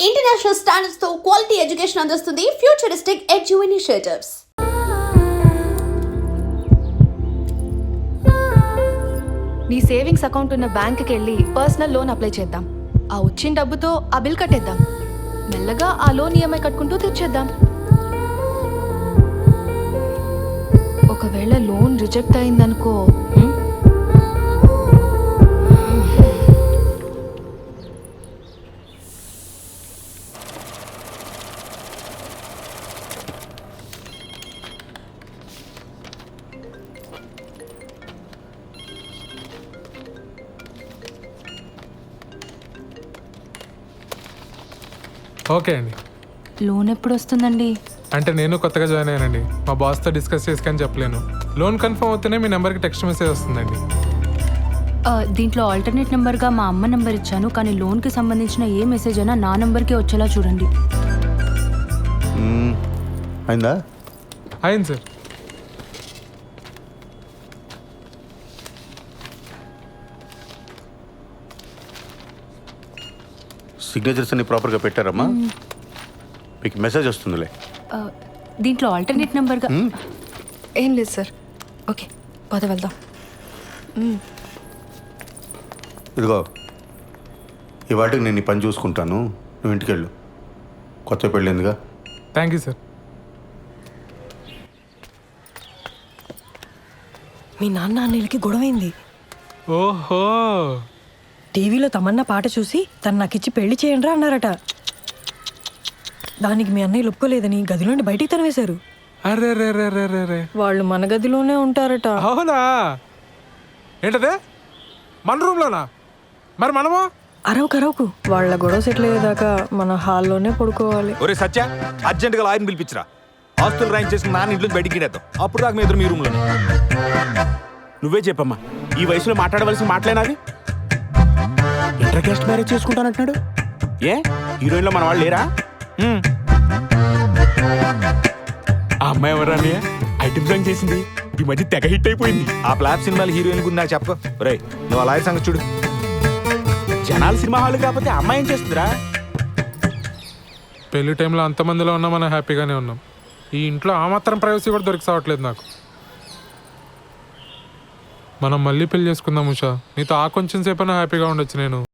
International స్టాండర్డ్స్తో quality education అందిస్తుంది. Futuristic edu initiatives నీ సేవింగ్స్ అకౌంట్ ఉన్న బ్యాంక్కి వెళ్ళి పర్సనల్ లోన్ అప్లై చేద్దాం. ఆ వచ్చిన డబ్బుతో ఆ బిల్ కట్టేద్దాం. మెల్లగా ఆ లోన్ ఈఎంఐ కట్టుకుంటూ తీర్చేద్దాం ఒకవేళ లోన్ రిజెక్ట్ అయిందనుకో ఓకే అండి. లోన్ ఎప్పుడు వస్తుందండి? అంటే నేను కొత్తగా జాయిన్ అయ్యానండి. మా బాస్తో డిస్కస్ చేసుకొని చెప్పలేను. లోన్ కన్ఫర్మ్ అవుతూనే మీ నెంబర్కి టెక్స్ట్ మెసేజ్ వస్తుందండి. ఆ, దీంట్లో ఆల్టర్నేట్ నెంబర్గా మా అమ్మ నెంబర్ ఇచ్చాను కానీ లోన్కి సంబంధించిన ఏ మెసేజ్ అయినా నా నెంబర్కే వచ్చేలా చూడండి. అయిందా? అయింది సార్. సిగ్నేచర్స్ అన్ని ప్రాపర్గా పెట్టారమ్మా. మీకు మెసేజ్ వస్తుందిలే. ఆ, దీంట్లో ఆల్టర్నేట్ నెంబర్గా ఏం లేదు సార్. ఓకే పద వెళ్దాం. ఇదిగో ఈ వాటికి నేను ఈ పని చూసుకుంటాను. నువ్వు ఇంటికి వెళ్ళు. కొత్త పెళ్ళిందిగా. థ్యాంక్ యూ సార్ మీ నాన్న అన్నయ్యలకి గొడవైంది. ఓహో! టీవీలో తమన్నా పాట చూసి తను నాకిచ్చి పెళ్ళి చేయండి అన్నారట. దానికి మీ అన్నయ్య ఒప్పుకోలేదని గదిలోండి బయటికి తనవేశారు అరే రే రే రే రే రే. వాళ్ళు మన గదిలోనే ఉంటారట. అవునా? ఏంటదే? మన రూమ్లోనా? మరి మనము? అరవు కరవుకు వాళ్ళ గొడవ సెటిల్ అయ్యేదాకా మన హాల్లోనే పడుకోవాలి. ఒరే సత్య అర్జెంటుగా లాయర్ని పిలిపించరా. ఆస్తులు రైన్ చేసుకుని నాన్న ఇంట్లో బయటికి గిడేద్దాం అప్పుడు దాకా మీ ఎదురు మీ రూమ్లో నువ్వే చెప్పమ్మా. ఈ వయసులో మాట్లాడవలసిన మాటలేనాది ఇంటర్ క్యాస్ట్ మ్యారేజ్ చేసుకుంటానంటున్నాడు. ఏ? హీరోయిన్లో మన వాళ్ళు లేరా? హ్మ్. ఆ అమ్మాయి ఎవరా ఐటమ్ సాంగ్ చేసింది. ఈ మధ్య తెగ హిట్ అయిపోయింది. ఆ ఫ్లాప్ సినిమాలు హీరోయిన్ గురించి నాకు చెప్పు ఒరే నువ్వు లాయర్ సంగతి చూడు. జనాలు సినిమా హాల్ కాకపోతే ఆ అమ్మాయి ఏం చేస్తుందిరా? పెళ్ళి టైంలో అంతమందిలో ఉన్నా మనం హ్యాపీగానే ఉన్నాం. ఈ ఇంట్లో ఆ మాత్రం ప్రైవసీ కూడా దొరికి సావట్లేదు నాకు. మనం మళ్ళీ పెళ్ళి చేసుకుందాం ఉషా. నీతో ఆ కొంచెం సేపైనా హ్యాపీగా ఉండొచ్చు నేను.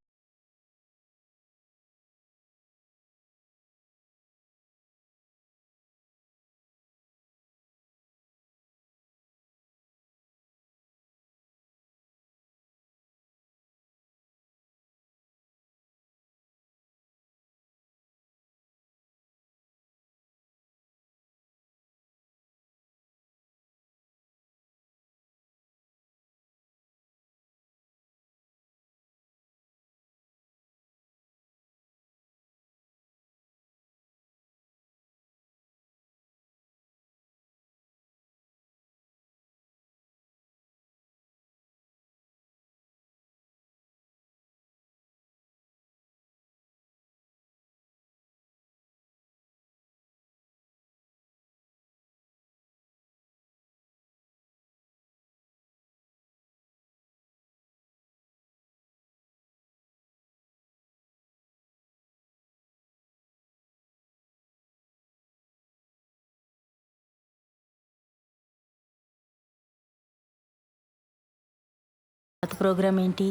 పాత ప్రోగ్రామ్ ఏంటి.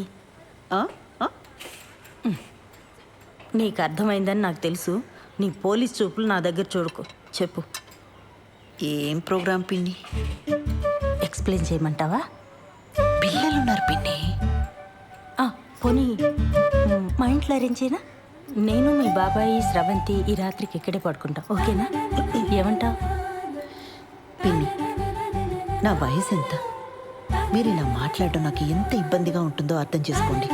నీకు అర్థమైందని నాకు తెలుసు. నీ పోలీస్ చూపులు నా దగ్గర చూడుకో. చెప్పు. ఏం ప్రోగ్రాం పిన్ని? ఎక్స్ప్లెయిన్ చేయమంటావా? పిల్లలున్నారు పిన్ని. పోనీ. మా ఇంట్లో అరేంజ్ చేయనా? నేను మీ బాబాయి స్రవంతి ఈ రాత్రికి ఇక్కడే పడుకుంటాం. ఓకేనా? ఏమంటావు? పిన్ని నా వయసు ఎంత మీరు ఇలా మాట్లాడడం నాకు ఎంత ఇబ్బందిగా ఉంటుందో అర్థం చేసుకోండి.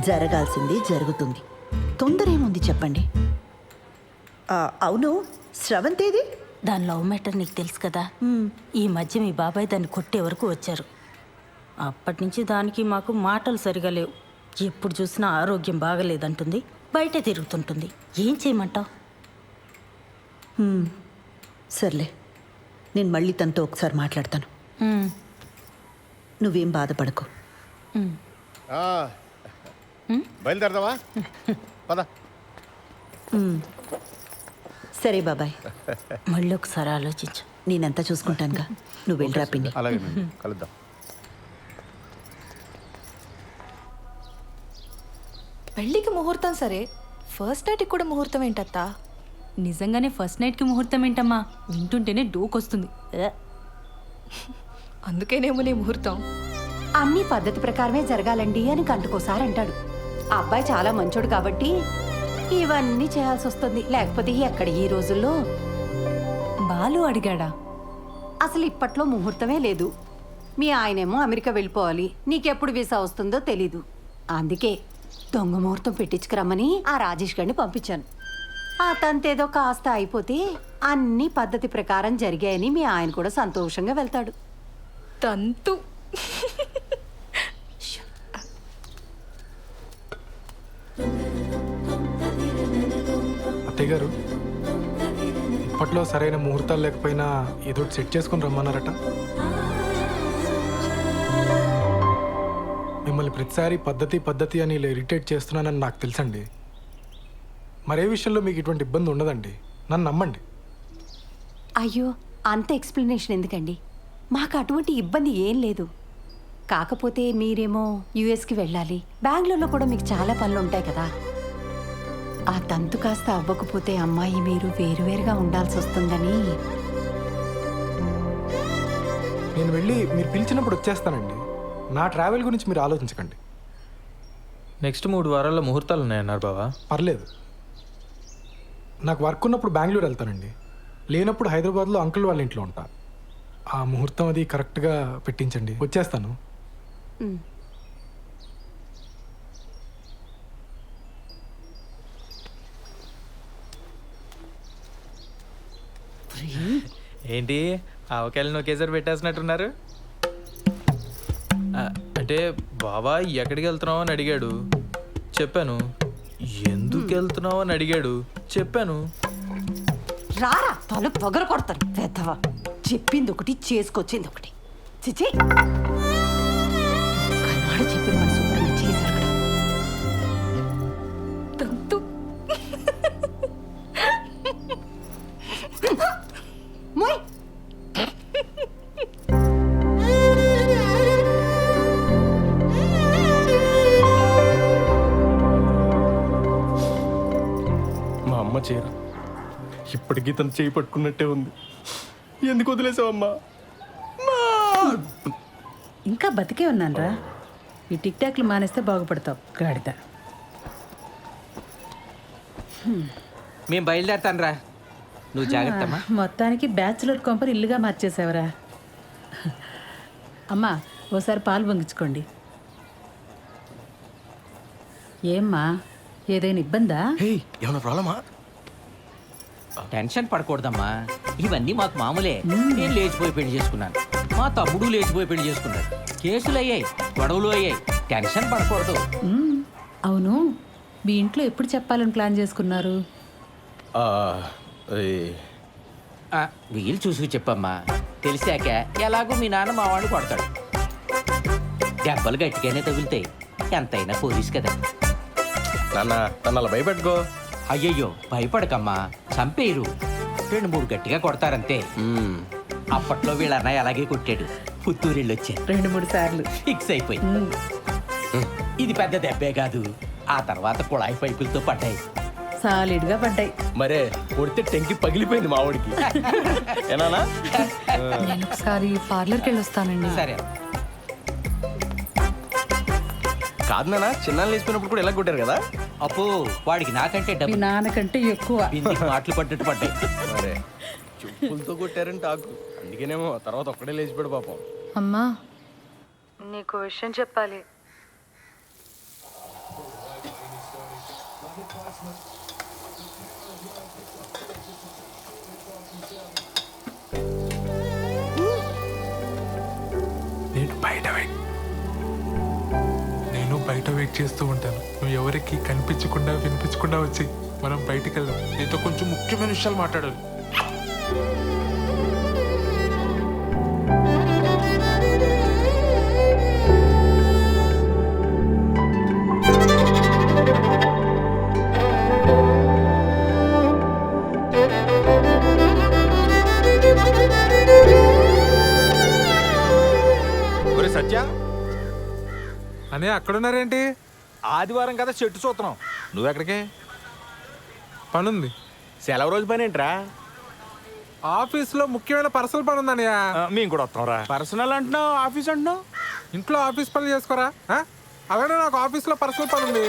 జరగాల్సింది జరుగుతుంది. తొందర ఏముంది చెప్పండి. ఆ, అవును. స్రవంతేది? దాని లవ్ మ్యాటర్ నీకు తెలుసు కదా. ఈ మధ్య మీ బాబాయ్ దాన్ని కొట్టే వరకు వచ్చారు. అప్పటి నుంచి దానికి మాకు మాటలు సరిగా లేవు. ఎప్పుడు చూసినా ఆరోగ్యం బాగలేదంటుంది. బయటే తిరుగుతుంటుంది. ఏం చేయమంటావు? సర్లే. నేను మళ్ళీ తనతో ఒకసారి మాట్లాడతాను. నువ్వేం బాధపడకు. బయలుదేరదావా పద. సరే బాబాయ్. మళ్ళీ ఒకసారి ఆలోచించు. నేనంతా చూసుకుంటానుగా? నువ్వు వెళ్ళరా పిన్ని. అలాగే కలుద్దాం. పెళ్ళికి ముహూర్తం సరే. ఫస్ట్ నైట్కి కూడా ముహూర్తం ఏంటత్తా? నిజంగానే ఫస్ట్ నైట్కి ముహూర్తం ఏంటమ్మా? వింటుంటేనే డోకొస్తుంది. అందుకేనేమో నీ ముహూర్తం. అన్ని పద్ధతి ప్రకారమే జరగాలండి అని గంటకోసారి అంటాడు. ఆ అబ్బాయి చాలా మంచోడు కాబట్టి ఇవన్నీ చేయాల్సి వస్తుంది. లేకపోతే ఎక్కడ ఈ రోజుల్లో? బాలు అడిగాడా? అసలు ఇప్పట్లో ముహూర్తమే లేదు. మీ ఆయనేమో అమెరికా వెళ్ళిపోవాలి. నీకెప్పుడు వీసా వస్తుందో తెలీదు. అందుకే దొంగ ముహూర్తం పెట్టించుకురమ్మని ఆ రాజేష్ గారిని పంపించాను. ఆ తంతేదో కాస్త అయిపోతే అన్ని పద్ధతి ప్రకారం జరిగాయని మీ ఆయన కూడా సంతోషంగా వెళ్తాడు. తంతు. అత్తయ్య గారు ఇప్పట్లో సరైన ముహూర్తాలు లేకపోయినా ఏదో సెట్ చేసుకుని రమ్మన్నారట. మిమ్మల్ని ప్రతిసారి పద్ధతి పద్ధతి అని ఇలా ఇరిటేట్ చేస్తున్నానని నాకు తెలుసండి. మరే విషయంలో మీకు ఇటువంటి ఇబ్బంది ఉండదండి. నన్ను నమ్మండి. అయ్యో అంత ఎక్స్ప్లెనేషన్ ఎందుకండి? మాకు అటువంటి ఇబ్బంది ఏం లేదు. కాకపోతే మీరేమో యుఎస్కి వెళ్ళాలి. బెంగళూరులో కూడా మీకు చాలా పనులు ఉంటాయి కదా. ఆ తంతు కాస్త అవ్వకపోతే అమ్మాయి మీరు వేరువేరుగా ఉండాల్సి వస్తుందని. నేను వెళ్ళి మీరు పిలిచినప్పుడు వచ్చేస్తానండి. నా ట్రావెల్ గురించి మీరు ఆలోచించకండి. నెక్స్ట్ మూడు వారాల్లో ముహూర్తాలు ఉన్నాయన్నారు బావా. పర్లేదు. నాకు వర్క్ ఉన్నప్పుడు బెంగళూరు వెళ్తానండి. లేనప్పుడు హైదరాబాద్లో అంకుల్ వాళ్ళ ఇంట్లో ఉంటా. ఆ ముహూర్తం అది కరెక్ట్గా పెట్టించండి. వచ్చేస్తాను. ఏంటి? ఆవకాయలను ఒకేసారి పెట్టేసినట్టున్నారు ఆ, అంటే బావా ఎక్కడికి వెళ్తున్నావు అని అడిగాడు. చెప్పాను. ఎందుకు వెళ్తున్నావు అని అడిగాడు. చెప్పాను. రారా తల పొగర కొడతాను పెద్దవా. చెప్పింది ఒకటి చేసుకొచ్చింది ఒకటి చిచి కన్నాడు చెప్పిన మన శుభ్రంగా చేశారు కదా తంతు. మోయ్. మా అమ్మ చీర. ఇప్పటికీ తను చేయి పట్టుకున్నట్టే ఉంది. ఎందుకు వదిలేసావమ్మా? ఇంకా బతికే ఉన్నానరా. ఈ టిక్ టాక్లు మానేస్తే బాగుపడతావు. గాడిద. మేము బయలుదేరతాను రా నువ్వు జాగ్రత్త అమ్మా మొత్తానికి బ్యాచులర్ కొంపని ఇల్లుగా మార్చేసావరా. అమ్మా ఓసారి పాలు పొంగించుకోండి. ఏమ్మా ఏదైనా ఇబ్బందా? ఏమైనా ప్రాబ్లమా? టెన్షన్ పడకూడదమ్మా. ఇవన్నీ మాకు మామూలే. నేను లేచిపోయి పెళ్ళి చేసుకున్నాను. మా తమ్ముడు లేచిపోయి పెళ్ళి చేసుకున్నాడు. కేసులు అయ్యాయి గొడవలు అయ్యాయి. టెన్షన్ పడకూడదు. అవును. మీ ఇంట్లో ఎప్పుడు చెప్పాలని ప్లాన్ చేసుకున్నారు? ఆ, వీలు చూసుకు చెప్పమ్మా. తెలిసాక ఎలాగో మీ నాన్న మా వాడిని కొడతాడు. దెబ్బలు గట్టిగానే తగులుతాయి. ఎంతైనా పోలీస్ కదా. నాన్న నన్ను అలా భయపెట్టుకో. అయ్యయ్యో భయపడకమ్మా. చంపేయరు. రెండు మూడు గట్టిగా కొడతారంతే. అప్పట్లో వీళ్ళ అన్నయ్య అలాగే కొట్టాడు. పుత్తూరు వెళ్ళి వచ్చాను రెండు మూడు సార్లు. ఫిక్స్ అయిపోయి ఇది పెద్ద దెబ్బే కాదు. ఆ తర్వాత కుళాయి పైపులతో పడ్డాయి. సాలిడ్గా పడ్డాయి. మరే కొడితే టెంకి పగిలిపోయింది మా వాడికి ఏనానా? నేను ఒకసారి పార్లర్కి వెళ్ళి వస్తానండి సరే. కాదు నాన్న చిన్న లేచిపోయినప్పుడు కూడా ఎలా కొట్టారు కదా? అప్పు వాడికి నాకంటే మీ డబ్బు నాన్నకంటే ఎక్కువ. బిందికి మాటలు పడ్డట్టు పడ్డాయి. మరే చెప్పులతో కొట్టారని టాకు. అందుకేనేమో తర్వాత ఒక్కడే లేచిపోయాడు పాపం. అమ్మా. నీకు విషయం చెప్పాలి. నేను బయట నేను బయట వెయిట్ చేస్తూ ఉంటాను. నువ్వు ఎవరికి కనిపించకుండా వినిపించకుండా వచ్చి మనం బయటికి వెళ్దాం. నీతో కొంచెం ముఖ్యమైన విషయాలు మాట్లాడాలి. అని అక్కడున్నారేంటి? ఆదివారం కదా చెట్టు చూస్తున్నాం. నువ్వెక్కడికి? పనుంది. సెలవు రోజు పని ఏంట్రా ఆఫీస్లో ముఖ్యమైన పర్సనల్ పని ఆ, మేము కూడా వస్తాం రా పర్సనల్ అంటున్నావు ఆఫీస్ అంటున్నావు? ఇంట్లో ఆఫీస్ పనులు చేసుకోరా? అలానే నాకు ఆఫీస్లో పర్సనల్ పని ఉంది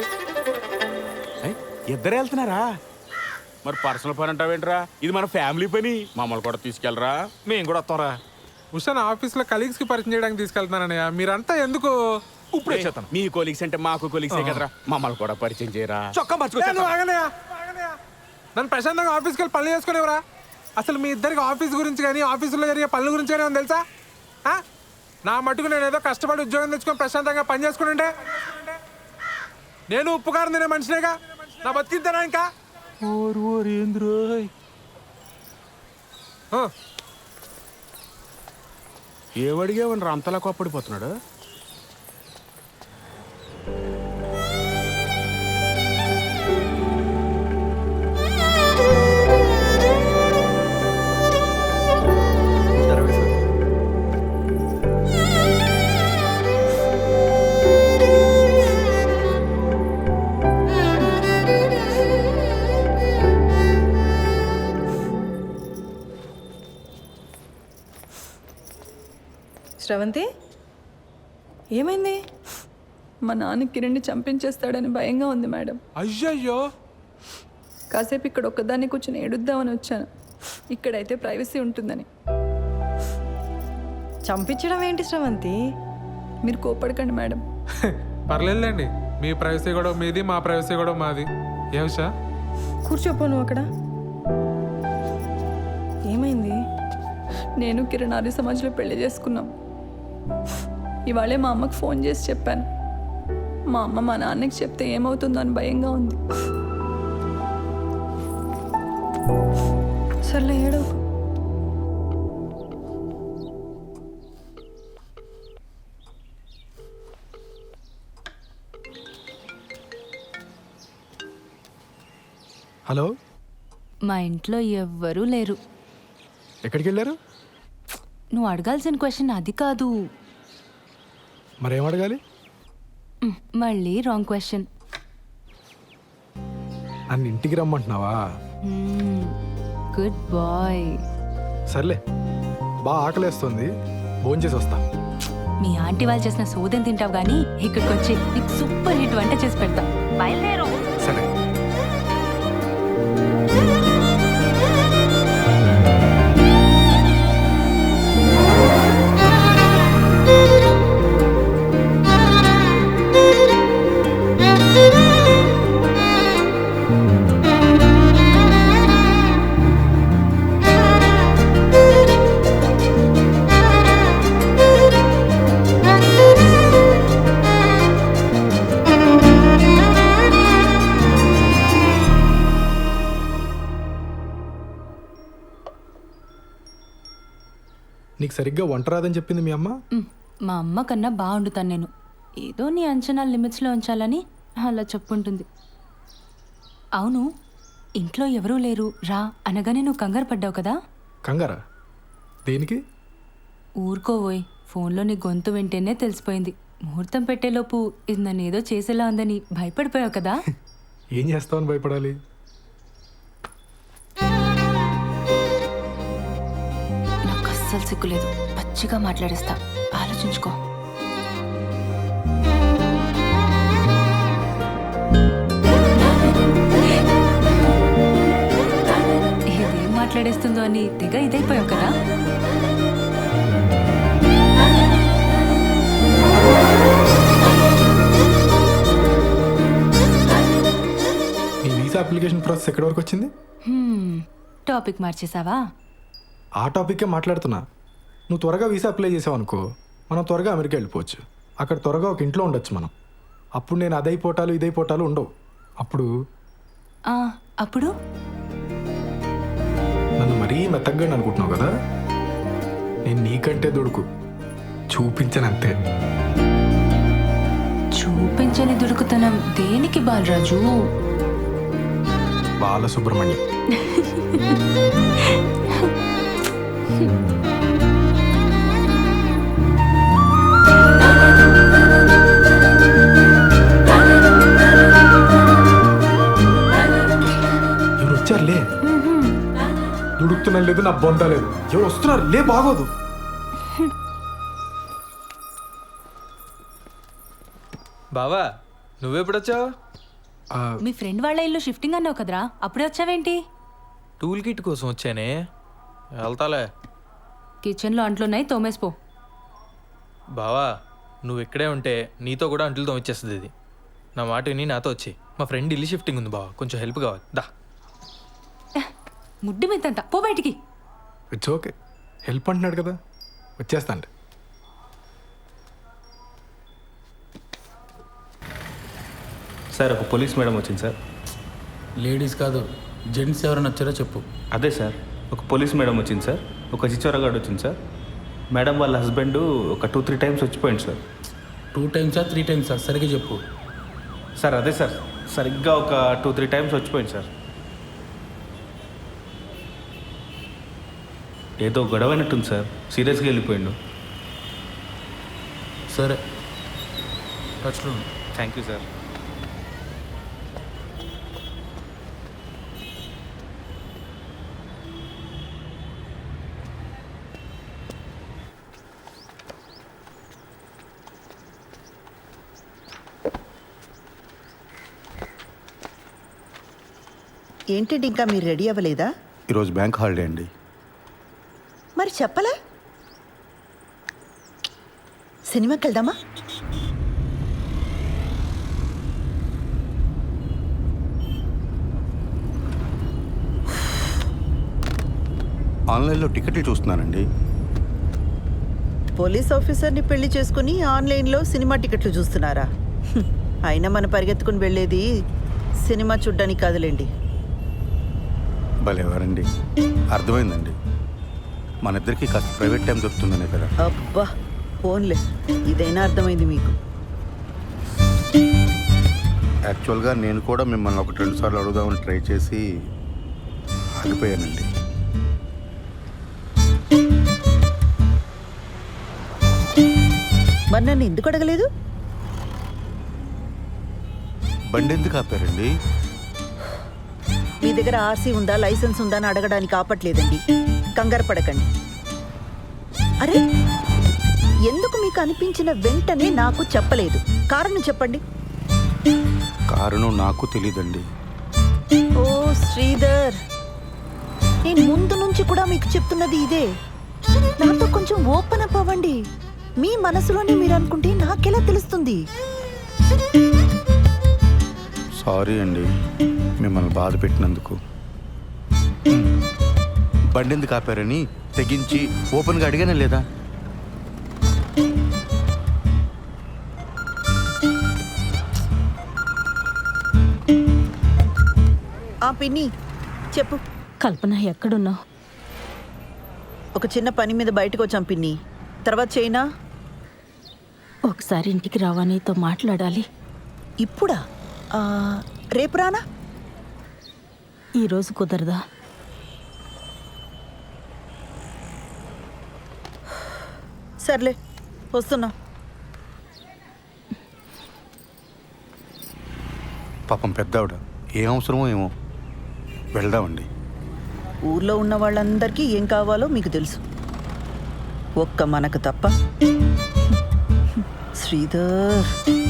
ఇద్దరు వెళ్తున్నారా? మరి పర్సనల్ పని అంటావేంట్రా? ఇది మన ఫ్యామిలీ పని. మమ్మల్ని కూడా తీసుకెళ్ళరా. మేము కూడా వస్తాం రా ఉషాన్ ఆఫీస్లో కలీగ్స్కి పరిచయం చేయడానికి తీసుకెళ్తున్నానన్నయ్య. మీరంతా ఎందుకు? ఇప్పుడే చేస్తాను. మీ కొలీగ్స్ అంటే మాకు కొలీగ్సే కదరా? మమ్మల్ని కూడా పరిచయం చేయరా? చొక్కా ఏ, నువ్వు మర్చిపోయి ఆగనయ్యా, ఆగనయ్యా. నన్ను ప్రశాంతంగా ఆఫీస్కి వెళ్ళి పనులు చేసుకునేవరా? అసలు మీ ఇద్దరికి ఆఫీస్ గురించి కానీ ఆఫీసులో జరిగే పనుల గురించి కానీ తెలుసా? ఆ? నా మటుకు నేను ఏదో కష్టపడి ఉద్యోగం తెచ్చుకొని ప్రశాంతంగా పని చేసుకుంటుంటే నేను ఉప్పు కారం తినే మనిషినేగా? నా బతికిద్దానా ఇంకా? ఓరు ఓరు ఏంద్రోయ్ ఏమడిగావని అంతలా కోప్పడిపోతున్నాడు? శ్రవంతి? ఏమైంది? మా నాన్న కిరణ్ని చంపించేస్తాడని భయంగా ఉంది మేడం. అయ్యయ్యో! కాసేపు ఇక్కడ ఒక్కదాన్ని కూర్చొని ఏడుద్దామని వచ్చాను. ఇక్కడైతే ప్రైవసీ ఉంటుందని. చంపించడం ఏంటి శ్రవంతి? మీరు కోపడకండి మేడం. పర్లేదులేండి. మీ ప్రైవసీ కూడా మీది మా ప్రైవసీ కూడా మాది. ఏ ఉషా కూర్చోపో నువ్వు అక్కడ. ఏమైంది? నేను కిరణ్ ఆర్య సమాజ్లో పెళ్ళి చేసుకున్నాం. ఇవాళే మా అమ్మకు ఫోన్ చేసి చెప్పాను. మా అమ్మ మా నాన్నకి చెప్తే ఏమవుతుందో అని భయంగా ఉంది. సర్లే ఏడవకు. హలో? మా ఇంట్లో ఎవ్వరూ లేరు. ఎక్కడికి వెళ్ళారు నువ్వు అడగాల్సిన క్వశ్చన్ అది కాదు. మరేం అడగాలి? మళ్ళీ రాంగ్ క్వశ్చన్ నన్ను ఇంటికి రమ్మంటున్నావా? గుడ్ బాయ్ సర్లే బాగా ఆకలేస్తుంది భోంచేసి వస్తా. మీ ఆంటీ వాళ్ళు చేసిన సోదం తింటావు కానీ ఇక్కడికి వచ్చి నీకు సూపర్ హిట్ వంట చేసి పెడతా. బయలుదేరు. సరే. నీకు సరిగ్గా వంట రాదని చెప్పింది మీ అమ్మ? మా అమ్మ కన్నా బాగుండుతాను నేను. ఏదో నీ అంచనా లిమిట్స్లో ఉంచాలని అలా చెప్పుంటుంది. అవును. ఇంట్లో ఎవరూ లేరు. రా అనగానే నువ్వు కంగారు పడ్డావు కదా? కంగారా? దేనికి? ఊరుకోవోయ్. ఫోన్లో నీ గొంతు వింటేనే తెలిసిపోయింది. ముహూర్తం పెట్టేలోపు ఇది నన్ను ఏదో చేసేలా ఉందని భయపడిపోయావు కదా? ఏం చేస్తావని భయపడాలి? నాకు అస్సలు సిగ్గులేదు. పచ్చిగా మాట్లాడేస్తా. ఆలోచించుకో. మాట్లాడేస్తుందో అని తెగ ఇదైపోయావు కదా. నీ వీసా అప్లికేషన్ ప్రాసెస్ ఎక్కడి వరకు వచ్చింది? టాపిక్ మార్చేసావా ఆ టాపిక్కే మాట్లాడుతున్నా. నువ్వు త్వరగా వీసా అప్లై చేసావు అనుకో మనం త్వరగా అమెరికా వెళ్ళిపోవచ్చు. అక్కడ త్వరగా ఒక ఇంట్లో ఉండొచ్చు మనం. అప్పుడు నేను అదైపోటాలు ఇదైపోటాలు ఉండవు. అప్పుడు అప్పుడు? నన్ను మరీ మెత్తగ్గా అనుకుంటున్నావు కదా? నేను నీకంటే దొడుకు. చూపించనంతే. చూపించని దుడుకుతనం దేనికి బాలరాజు? బాలసుబ్రహ్మణ్యం. దుడుకుతున్నా లేదు నా బొంద లేదు. ఎవరు వస్తున్నారు లే బాగోదు. బావా నువ్వెప్పుడొచ్చావు? మీ ఫ్రెండ్ వాళ్ళ ఇల్లు షిఫ్టింగ్ అన్నావు కదరా అప్పుడే వచ్చావేంటి? టూల్ కిట్ కోసం వచ్చానే. వెళ్తాలే. కిచెన్లో అంట్లున్నాయి తోమేసిపో. బావా నువ్వు ఇక్కడే ఉంటే నీతో కూడా అంటులతో వచ్చేస్తుంది ఇది. నా మాట విని నాతో వచ్చి మా ఫ్రెండ్ ఇల్లు షిఫ్టింగ్ ఉంది బావా కొంచెం హెల్ప్ కావాలి. దా. ముడ్డి మీదంట పో బయటికి. ఇట్స్ ఓకే హెల్ప్ అంటున్నాడు కదా. వచ్చేస్తాను సార్ ఒక పోలీస్ మేడం వచ్చింది సార్. లేడీస్ కాదు జెంట్స్ ఎవరైనా వచ్చారో చెప్పు. అదే సార్ ఒక పోలీస్ మేడం వచ్చింది సార్. ఒక చిచ్చోరగాడు వచ్చింది సార్. మేడం వాళ్ళ హస్బెండ్ ఒక టూ త్రీ టైమ్స్ వచ్చిపోయింది సార్. టూ టైమ్సా త్రీ టైమ్సా? సరిగ్గా చెప్పు. సార్ అదే సార్. సరిగ్గా ఒక టూ త్రీ టైమ్స్ వచ్చిపోయింది సార్. ఏదో గొడవ అయినట్టుంది సార్. సీరియస్గా వెళ్ళిపోయిండు. సరే. టచ్లో. Thank you sir. ఏంటండి ఇంకా మీరు రెడీ అవ్వలేదా? ఈరోజు బ్యాంక్ హాలిడే అండి. చెప్పలా? సినిమాకి వెళ్దామా? ఆన్లైన్లో టికెట్లు చూస్తున్నానండి. పోలీస్ ఆఫీసర్ని పెళ్ళి చేసుకుని ఆన్లైన్లో సినిమా టికెట్లు చూస్తున్నారా. అయినా మన పరిగెత్తుకుని వెళ్ళేది సినిమా చూడ్డానికి కాదులేండి. భలేవారండి. అర్థమైందండి. మన ఇద్దరికి కాస్త ప్రైవేట్ టైం దొరుకుతుందనే కదా. అబ్బా ఫోన్లే. ఇదైనా అర్థమైంది మీకు. యాక్చువల్గా నేను కూడా మిమ్మల్ని ఒకటి రెండు సార్లు అడుగుదామని ట్రై చేసి ఆగిపోయానండి. మరి నన్ను ఎందుకు అడగలేదు? బండి ఎందుకు ఆపారండి? మీ దగ్గర ఆర్సీ ఉందా లైసెన్స్ ఉందా అని అడగడానికి ఆపట్లేదండి. కంగారు పడకండి. అరే ఎందుకు మీకు అనిపించిన వెంటనే నాకు చెప్పలేదు? కారణం చెప్పండి. కారణం నాకు తెలియదండి ఓ శ్రీధర్. నేను ముందు నుంచి కూడా మీకు చెప్తున్నది ఇదే. నాతో కొంచెం ఓపెన్ అప్ అవ్వండి. మీ మనసులోనే మీరు అనుకుంటే నాకెలా తెలుస్తుంది? సారీ అండి మిమ్మల్ని బాధ పెట్టినందుకు. బండి ఎందుకు ఆపారని తెగించి ఓపెన్గా అడిగానే లేదా? ఆ పిన్ని చెప్పు. కల్పన ఎక్కడున్నావు? ఒక చిన్న పని మీద బయటకు వచ్చాం పిన్ని. తర్వాత చైనా ఒకసారి ఇంటికి రావా నీతో మాట్లాడాలి. ఇప్పుడా? ఆ, రేపు రానా? ఈరోజు కుదరదా? సర్లే వస్తున్నా. పాపం పెద్దావిడ. ఏం అవసరమో ఏమో. వెళ్దామండి. ఊర్లో ఉన్న వాళ్ళందరికీ ఏం కావాలో మీకు తెలుసు. ఒక్క మనకు తప్ప. శ్రీధర్.